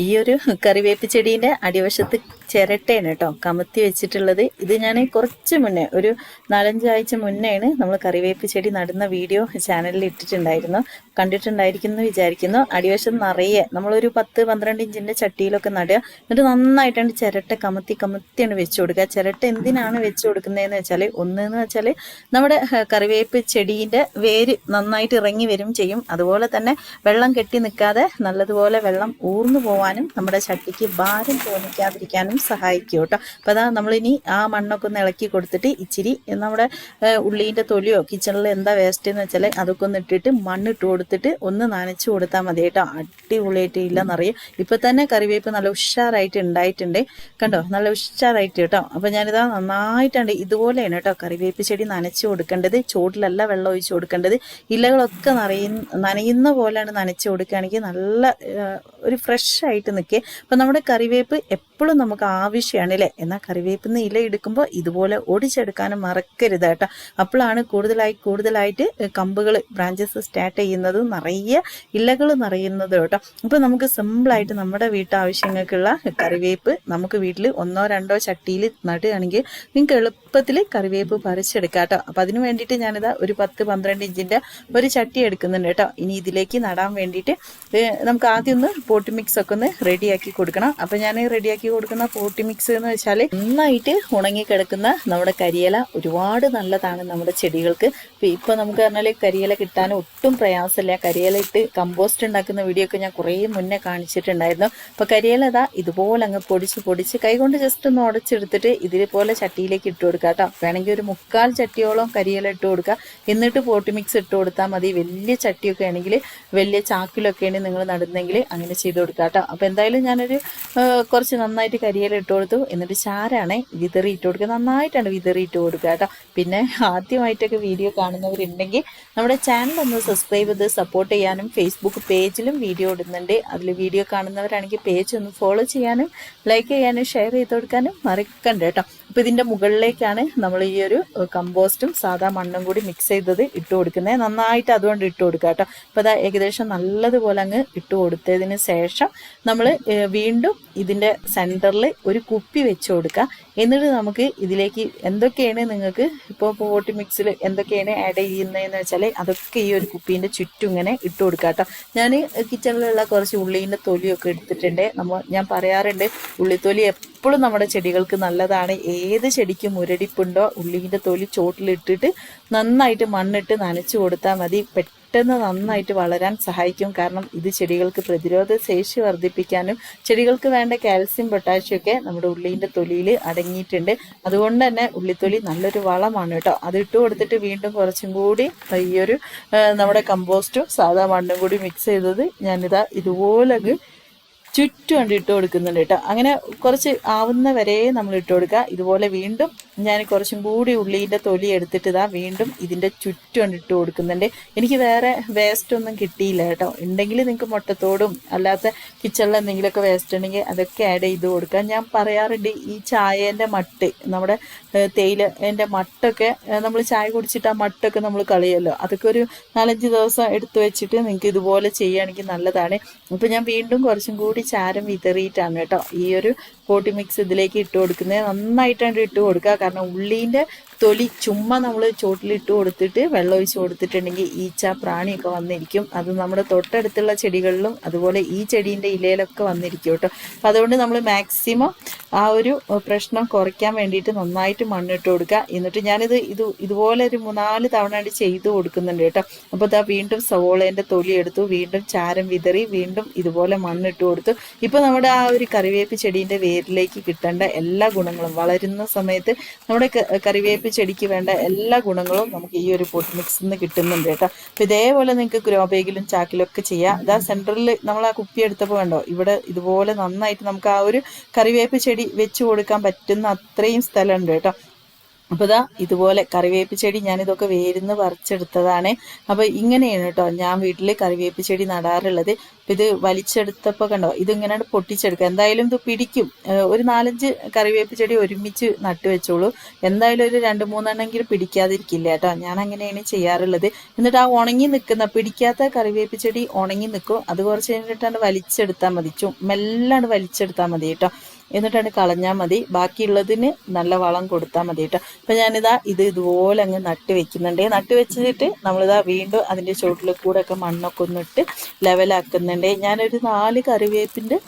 ഈ ഒരു കറിവേപ്പ് ചെടീന്റെ അടിവശത്ത് ചിരട്ടയാണ് കേട്ടോ. കമത്തി വെച്ചിട്ടുള്ളത്. ഇത് ഞാൻ കുറച്ച് മുന്നേ ഒരു നാലഞ്ചാഴ്ച മുന്നെയാണ് നമ്മൾ കറിവേപ്പ് ചെടി നടുന്ന വീഡിയോ ചാനലിൽ ഇട്ടിട്ടുണ്ടായിരുന്നു. കണ്ടിട്ടുണ്ടായിരിക്കുന്നു എന്ന് വിചാരിക്കുന്നു. അടിവശം നിറയെ നമ്മളൊരു പത്ത് പന്ത്രണ്ട് ഇഞ്ചിന്റെ ചട്ടിയിലൊക്കെ നടുക. എന്നിട്ട് നന്നായിട്ടാണ് ചിരട്ട കമത്തി കമത്തിയാണ് വെച്ച് കൊടുക്കുക. ചിരട്ട എന്തിനാണ് വെച്ച് കൊടുക്കുന്നതെന്ന് വെച്ചാൽ ഒന്നെന്ന് വെച്ചാൽ നമ്മുടെ കറിവേപ്പ് ചെടീന്റെ വേര് നന്നായിട്ട് ഇറങ്ങി വരും ചെയ്യും. അതുപോലെ തന്നെ വെള്ളം കെട്ടി നിൽക്കാതെ നല്ലതുപോലെ വെള്ളം ഊർന്നു പോവാനും നമ്മുടെ ചട്ടിക്ക് ഭാരം തോന്നിക്കാതിരിക്കാനും സഹായിക്കും കേട്ടോ അപ്പോൾ അതാ നമ്മളിനി ആ മണ്ണൊക്കെ ഒന്ന് ഇളക്കി കൊടുത്തിട്ട് ഇച്ചിരി നമ്മുടെ ഉള്ളീന്റെ തൊലിയോ കിച്ചണിൽ എന്താ വേസ്റ്റ് എന്ന് വെച്ചാൽ അതൊക്കെ ഒന്ന് ഇട്ടിട്ട് മണ്ണിട്ട് കൊടുത്തിട്ട് ഒന്ന് നനച്ച് കൊടുത്താൽ മതി കേട്ടോ. അടിപൊളിയായിട്ട് ഇല്ലെന്നറിയും ഇപ്പം തന്നെ കറിവേപ്പ് നല്ല ഉഷാറായിട്ട് ഉണ്ടായിട്ടുണ്ട് കണ്ടോ? നല്ല ഉഷാറായിട്ട് കേട്ടോ. അപ്പോൾ ഞാനിതാ നന്നായിട്ടുണ്ട് ഇതുപോലെയാണ് കേട്ടോ കറിവേപ്പ് ചെടി നനച്ച് കൊടുക്കേണ്ടത്. ചോട്ടിലല്ല വെള്ളം ഒഴിച്ച് കൊടുക്കേണ്ടത്. ഇലകളൊക്കെ നിറയുന്ന നനയുന്ന പോലെയാണ് നനച്ച് കൊടുക്കുകയാണെങ്കിൽ നല്ല ഒരു ഫ്രഷ് ആയിട്ട് നിൽക്കുക അപ്പം നമ്മുടെ കറിവേപ്പ് എപ്പോഴും നമുക്ക് ആവശ്യമാണ് അല്ലേ എന്നാൽ കറിവേപ്പിന്ന് ഇല എടുക്കുമ്പോൾ ഇതുപോലെ ഒടിച്ചെടുക്കാനും മറക്കരുത് കേട്ടോ. അപ്പോഴാണ് കൂടുതലായി കൂടുതലായിട്ട് കമ്പുകൾ ബ്രാഞ്ചസ് സ്റ്റാർട്ട് ചെയ്യുന്നത് നിറയെ ഇലകൾ നിറയുന്നത് കേട്ടോ. അപ്പോൾ നമുക്ക് സിമ്പിളായിട്ട് നമ്മുടെ വീട്ടാവശ്യങ്ങൾക്കുള്ള കറിവേപ്പ് നമുക്ക് വീട്ടിൽ ഒന്നോ രണ്ടോ ചട്ടിയിൽ നടുകയാണെങ്കിൽ നിങ്ങൾക്ക് എളുപ്പത്തിൽ കറിവേപ്പ് പറിച്ചെടുക്കാം കേട്ടോ. അപ്പോൾ അതിന് വേണ്ടിയിട്ട് ഞാനിതാ ഒരു പത്ത് പന്ത്രണ്ട് ഇഞ്ചിന്റെ ഒരു ചട്ടി എടുക്കുന്നുണ്ട് കേട്ടോ. ഇനി ഇതിലേക്ക് നടാൻ വേണ്ടിയിട്ട് നമുക്ക് ആദ്യം ഒന്ന് പോട്ട് മിക്സ് ഒക്കെ ഒന്ന് റെഡിയാക്കി കൊടുക്കണം. അപ്പോൾ ഞാൻ റെഡിയാക്കി കൊടുക്കുന്ന പോട്ടി മിക്സ് എന്ന് വെച്ചാൽ നന്നായിട്ട് ഉണങ്ങി കിടക്കുന്ന നമ്മുടെ കരിയില ഒരുപാട് നല്ലതാണ് നമ്മുടെ ചെടികൾക്ക്. ഇപ്പം നമുക്ക് പറഞ്ഞാൽ കരിയില കിട്ടാൻ ഒട്ടും പ്രയാസമില്ല. കരിയില ഇട്ട് കമ്പോസ്റ്റ് ഉണ്ടാക്കുന്ന വീഡിയോ ഒക്കെ ഞാൻ കുറേ മുന്നേ കാണിച്ചിട്ടുണ്ടായിരുന്നു. അപ്പോൾ കരിയില ഇതാ ഇതുപോലെ അങ്ങ് പൊടിച്ച് പൊടിച്ച് കൈകൊണ്ട് ജസ്റ്റ് ഒന്ന് ഉടച്ചെടുത്തിട്ട് ഇതേപോലെ ചട്ടിയിലേക്ക് ഇട്ട് കൊടുക്കുക കേട്ടോ. വേണമെങ്കിൽ ഒരു മുക്കാൽ ചട്ടിയോളം കരിയില ഇട്ട് കൊടുക്കുക. എന്നിട്ട് പോട്ടി മിക്സ് ഇട്ട് കൊടുത്താൽ മതി. വലിയ ചട്ടിയൊക്കെ ആണെങ്കിൽ വലിയ ചാക്കിലൊക്കെയാണ് നിങ്ങൾ നടുന്നെങ്കിൽ അങ്ങനെ ചെയ്ത് കൊടുക്കുക കേട്ടോ. അപ്പോൾ എന്തായാലും ഞാനൊരു കുറച്ച് കുറച്ച് നന്നായിട്ട് കരിയില ഇട്ട് കൊടുത്തു. എന്നിട്ട് ചാരാണേ വിതറി ഇട്ട് കൊടുക്കുക. നന്നായിട്ടാണ് വിതറി ഇട്ട് കൊടുക്കുക കേട്ടോ. പിന്നെ ആദ്യമായിട്ടൊക്കെ വീഡിയോ കാണുന്നവരുണ്ടെങ്കിൽ നമ്മുടെ ചാനൽ ഒന്ന് സബ്സ്ക്രൈബ് ചെയ്ത് സപ്പോർട്ട് ചെയ്യാനും ഫേസ്ബുക്ക് പേജിലും വീഡിയോ ഇടുന്നുണ്ട്. അതിൽ വീഡിയോ കാണുന്നവരാണെങ്കിൽ പേജ് ഒന്ന് ഫോളോ ചെയ്യാനും ലൈക്ക് ചെയ്യാനും ഷെയർ ചെയ്ത് കൊടുക്കാനും മറക്കണ്ട കേട്ടോ. അപ്പോൾ ഇതിന്റെ മുകളിലേക്കാണ് നമ്മൾ ഈ ഒരു കമ്പോസ്റ്റും സാധാ മണ്ണും കൂടി മിക്സ് ചെയ്തത് ഇട്ട് കൊടുക്കുന്നത്. നന്നായിട്ട് അതുകൊണ്ട് ഇട്ട് കൊടുക്കുക കേട്ടോ. അപ്പോൾ അതാ ഏകദേശം നല്ലതുപോലെ അങ്ങ് ഇട്ട് കൊടുത്തതിന് ശേഷം നമ്മൾ വീണ്ടും ഇതിന്റെ സെന്ററിൽ ഒരു കുപ്പി വെച്ച് കൊടുക്കുക. എന്നിട്ട് നമുക്ക് ഇതിലേക്ക് എന്തൊക്കെയാണ് നിങ്ങൾക്ക് ഇപ്പോൾ പോട്ടി മിക്സിൽ എന്തൊക്കെയാണ് ആഡ് ചെയ്യുന്നതെന്ന് വെച്ചാൽ അതൊക്കെ ഈ ഒരു കുപ്പീന്റെ ചുറ്റും ഇങ്ങനെ ഇട്ട് കൊടുക്കുക കേട്ടോ ഞാൻ കിച്ചണിലുള്ള കുറച്ച് ഉള്ളീന്റെ തൊലിയൊക്കെ എടുത്തിട്ടുണ്ട്. നമ്മൾ ഞാൻ പറയാറുണ്ട് ഉള്ളിത്തൊലി എപ്പോഴും നമ്മുടെ ചെടികൾക്ക് നല്ലതാണ്. ഏത് ചെടിക്ക് മുരടിപ്പുണ്ടോ ഉള്ളീന്റെ തൊലി ചോട്ടിലിട്ടിട്ട് നന്നായിട്ട് മണ്ണിട്ട് നനച്ചു കൊടുത്താൽ മതി. പെട്ടെന്ന് നന്നായിട്ട് വളരാൻ സഹായിക്കും. കാരണം ഇത് ചെടികൾക്ക് പ്രതിരോധ ശേഷി വർദ്ധിപ്പിക്കാനും ചെടികൾക്ക് വേണ്ട കാൽസ്യം പൊട്ടാഷ്യം ഒക്കെ നമ്മുടെ ഉള്ളീന്റെ തൊലിയിൽ അടങ്ങിയിട്ടുണ്ട്. അതുകൊണ്ട് തന്നെ ഉള്ളിത്തൊലി നല്ലൊരു വളമാണ് കേട്ടോ. അത് ഇട്ട് കൊടുത്തിട്ട് വീണ്ടും കുറച്ചും കൂടി ഈ ഒരു നമ്മുടെ കമ്പോസ്റ്റും സാധാ മണ്ണും കൂടി മിക്സ് ചെയ്തത് ഞാനിതാ ഇതുപോലെ ചുറ്റും കണ്ട് ഇട്ട് കൊടുക്കുന്നുണ്ട് കേട്ടോ. അങ്ങനെ കുറച്ച് ആവുന്ന വരെ നമ്മൾ ഇട്ട് കൊടുക്കുക. ഇതുപോലെ വീണ്ടും ഞാൻ കുറച്ചും കൂടി ഉള്ളീന്റെ തൊലി എടുത്തിട്ട് ഇതാ വീണ്ടും ഇതിന്റെ ചുറ്റും ഇട്ട് കൊടുക്കുന്നുണ്ട്. എനിക്ക് വേറെ വേസ്റ്റ് ഒന്നും കിട്ടിയില്ല കേട്ടോ. ഉണ്ടെങ്കിൽ നിങ്ങൾക്ക് മുട്ടത്തോടും അല്ലാത്ത കിച്ചണിൽ എന്തെങ്കിലുമൊക്കെ വേസ്റ്റ് ഉണ്ടെങ്കിൽ അതൊക്കെ ആഡ് ചെയ്ത് കൊടുക്കാം. ഞാൻ പറയാറുണ്ട് ഈ ചായേന്റെ മട്ട് നമ്മുടെ തേയില തേയിലേന്റെ മട്ടൊക്കെ നമ്മൾ ചായ കുടിച്ചിട്ട് ആ മട്ടൊക്കെ നമ്മൾ കളയുമല്ലോ. അതൊക്കെ ഒരു നാലഞ്ച് ദിവസം എടുത്തു വെച്ചിട്ട് നിങ്ങൾക്ക് ഇതുപോലെ ചെയ്യുകയാണെങ്കിൽ നല്ലതാണ്. അപ്പോൾ ഞാൻ വീണ്ടും കുറച്ചും കൂടി ചാരം വിതറിയിട്ടാണ് കേട്ടോ ഈ ഒരു പോട്ടി മിക്സ് ഇതിലേക്ക് ഇട്ട് കൊടുക്കുന്നത് നന്നായിട്ടാണ് ഇട്ട് കൊടുക്കുക കാരണം ഉള്ളീന്റെ തൊലി ചുമ്മാ നമ്മൾ ചോട്ടിലിട്ട് കൊടുത്തിട്ട് വെള്ളം ഒഴിച്ച് കൊടുത്തിട്ടുണ്ടെങ്കിൽ ഈച്ച പ്രാണിയൊക്കെ വന്നിരിക്കും. അത് നമ്മുടെ തൊട്ടടുത്തുള്ള ചെടികളിലും അതുപോലെ ഈ ചെടീന്റെ ഇലയിലൊക്കെ വന്നിരിക്കും കേട്ടോ. അപ്പം അതുകൊണ്ട് നമ്മൾ മാക്സിമം ആ ഒരു പ്രശ്നം കുറയ്ക്കാൻ വേണ്ടിയിട്ട് നന്നായിട്ട് മണ്ണിട്ട് കൊടുക്കുക. എന്നിട്ട് ഞാനിത് ഇത് ഇതുപോലെ ഒരു മൂന്നാൽ തവണ ചെയ്ത് കൊടുക്കുന്നുണ്ട് കേട്ടോ. അപ്പോൾ ഇതാ വീണ്ടും സവോളേന്റെ തൊലി എടുത്തു വീണ്ടും ചാരം വിതറി വീണ്ടും ഇതുപോലെ മണ്ണിട്ട് കൊടുത്തു. ഇപ്പോൾ നമ്മുടെ ആ ഒരു കറിവേപ്പ് ചെടീന്റെ വേരിലേക്ക് കിട്ടേണ്ട എല്ലാ ഗുണങ്ങളും വളരുന്ന സമയത്ത് നമ്മുടെ കറിവേപ്പ് ചെടിക്ക് വേണ്ട എല്ലാ ഗുണങ്ങളും നമുക്ക് ഈ ഒരു പൊട്ട് മിക്സിൽ നിന്ന് കിട്ടുന്നുണ്ട് കേട്ടോ. അപ്പോൾ ഇതേപോലെ നിങ്ങൾക്ക് ഗ്രോ ബേഗിലും ചാക്കിലും ഒക്കെ ചെയ്യാം. ഇതാ സെന്ററിൽ നമ്മൾ ആ കുപ്പി എടുത്തപ്പോൾ കണ്ടോ? ഇവിടെ ഇതുപോലെ നന്നായിട്ട് നമുക്ക് ആ ഒരു കറിവേപ്പ് ചെടി വെച്ച് കൊടുക്കാൻ പറ്റുന്ന അത്രയും സ്ഥലമുണ്ട് കേട്ടോ. അപ്പോൾ ഇതാ ഇതുപോലെ കറിവേപ്പ് ചെടി ഞാൻ ഇതൊക്കെ വേരുന്ന് പറിച്ചെടുത്തതാണ്. അപ്പോൾ ഇങ്ങനെയാണ് കേട്ടോ ഞാൻ വീട്ടിൽ കറിവേപ്പ് ചെടി നടാറുള്ളത്. ഇത് വലിച്ചെടുത്തപ്പോൾ കണ്ടോ ഇതിങ്ങനെ പൊട്ടിച്ചെടുക്കുക. എന്തായാലും ഇത് പിടിക്കും. ഒരു നാലഞ്ച് കറിവേപ്പ് ചെടി ഒരുമിച്ച് നട്ടു വെച്ചോളൂ. എന്തായാലും ഒരു രണ്ട് മൂന്നെണ്ണെങ്കിലും പിടിക്കാതിരിക്കില്ല കേട്ടോ ഞാൻ അങ്ങനെയാണ് ചെയ്യാറുള്ളത്. എന്നിട്ട് ആ ഉണങ്ങി നിൽക്കുന്ന പിടിക്കാത്ത കറിവേപ്പ് ചെടി ഉണങ്ങി നിൽക്കും. അത് കുറച്ച് കഴിഞ്ഞിട്ടാണ് വലിച്ചെടുത്താൽ മതി. മെല്ലാണ് വലിച്ചെടുത്താൽ മതി കേട്ടോ എന്നിട്ടാണ് കളഞ്ഞാൽ മതി. ബാക്കിയുള്ളതിന് നല്ല വളം കൊടുത്താൽ മതി കേട്ടോ. അപ്പം ഞാനിതാ ഇത് ഇതുപോലെ അങ്ങ് നട്ട് വെക്കുന്നുണ്ട്. നട്ട് വെച്ചിട്ട് നമ്മളിതാ വീണ്ടും അതിന്റെ ചുവട്ടിൽ കൂടെ ഒക്കെ മണ്ണൊക്കെ ഒന്നിട്ട് ലെവലാക്കുന്നുണ്ട് ഞാനൊരു നാല് കറിവേപ്പിന്റെ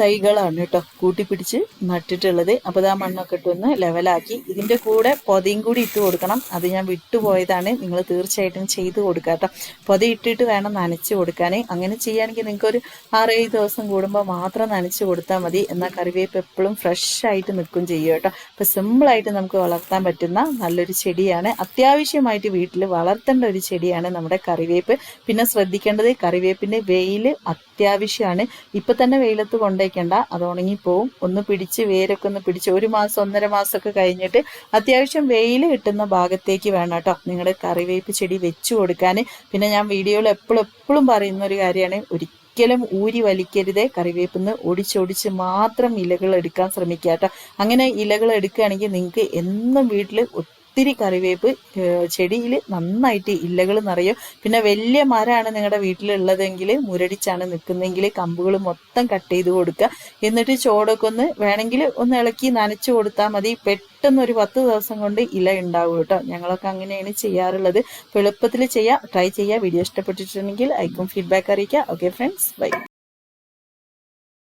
തൈകളാണ് കേട്ടോ കൂട്ടിപ്പിടിച്ച് നട്ടിട്ടുള്ളത്. അപ്പോൾ ആ മണ്ണൊക്കെ ഇട്ടൊന്ന് ലെവലാക്കി. ഇതിന്റെ കൂടെ പൊതയും കൂടി ഇട്ട് കൊടുക്കണം. അത് ഞാൻ വിട്ടുപോയതാണ്. നിങ്ങൾ തീർച്ചയായിട്ടും ചെയ്ത് കൊടുക്കുക കേട്ടോ. പൊതി ഇട്ടിട്ട് വേണം നനച്ച് കൊടുക്കാൻ അങ്ങനെ ചെയ്യുകയാണെങ്കിൽ നിങ്ങൾക്ക് ഒരു ആറേഴ് ദിവസം കൂടുമ്പോൾ മാത്രം നനച്ച് കൊടുത്താൽ മതി. എന്നാൽ കറിവേപ്പ് എപ്പോഴും ഫ്രഷ് ആയിട്ട് നിൽക്കും ചെയ്യും കേട്ടോ. അപ്പോൾ സിമ്പിളായിട്ട് നമുക്ക് വളർത്താൻ പറ്റുന്ന നല്ലൊരു ചെടിയാണ്. അത്യാവശ്യമായിട്ട് വീട്ടിൽ വളർത്തേണ്ട ഒരു ചെടിയാണ് നമ്മുടെ കറിവേപ്പ്. പിന്നെ ശ്രദ്ധിക്കേണ്ടത് കറിവേപ്പിന്റെ വെയിൽ അത്യാവശ്യമാണ്. ഇപ്പം തന്നെ വെയിലത്ത് കൊണ്ടേക്കണ്ട അത് ഉണങ്ങിപ്പോവും. ഒന്ന് പിടിച്ച് വേരൊക്കെ ഒന്ന് പിടിച്ച് ഒരു മാസം ഒന്നര മാസമൊക്കെ കഴിഞ്ഞിട്ട് അത്യാവശ്യം വെയിൽ കിട്ടുന്ന ഭാഗത്തേക്ക് വേണം കേട്ടോ. നിങ്ങളുടെ കറിവേപ്പ് ചെടി വെച്ചു കൊടുക്കാൻ. പിന്നെ ഞാൻ വീഡിയോയിൽ എപ്പോഴും എപ്പോഴും പറയുന്ന ഒരു കാര്യമാണ്. ഒരിക്കലും ഊരി വലിക്കരുതേ. കറിവേപ്പിന്ന് ഒടിച്ചൊടിച്ച് മാത്രം ഇലകൾ എടുക്കാൻ ശ്രമിക്കുക കേട്ടോ. അങ്ങനെ ഇലകൾ എടുക്കുകയാണെങ്കിൽ നിങ്ങൾക്ക് എന്നും വീട്ടിൽ ഒത്തിരി കറിവേപ്പ് ചെടിയിൽ നന്നായിട്ട് ഇലകൾ നിറയും. പിന്നെ വലിയ മരമാണ് നിങ്ങളുടെ വീട്ടിലുള്ളതെങ്കിൽ മുരടിച്ചാണ് നിൽക്കുന്നതെങ്കിൽ കമ്പുകൾ മൊത്തം കട്ട് ചെയ്ത് കൊടുക്കുക. എന്നിട്ട് ചോടൊക്കെ ഒന്ന് വേണമെങ്കിൽ ഒന്ന് ഇളക്കി നനച്ചു കൊടുത്താൽ മതി. പെട്ടെന്ന് ഒരു പത്ത് ദിവസം കൊണ്ട് ഇല ഉണ്ടാവും കേട്ടോ. ഞങ്ങളൊക്കെ അങ്ങനെയാണ് ചെയ്യാറുള്ളത്. എളുപ്പത്തിൽ ചെയ്യുക ട്രൈ ചെയ്യുക വീഡിയോ ഇഷ്ടപ്പെട്ടിട്ടുണ്ടെങ്കിൽ ഐക്കും ഫീഡ്ബാക്ക് അറിയിക്കുക. Okay friends. ബൈ.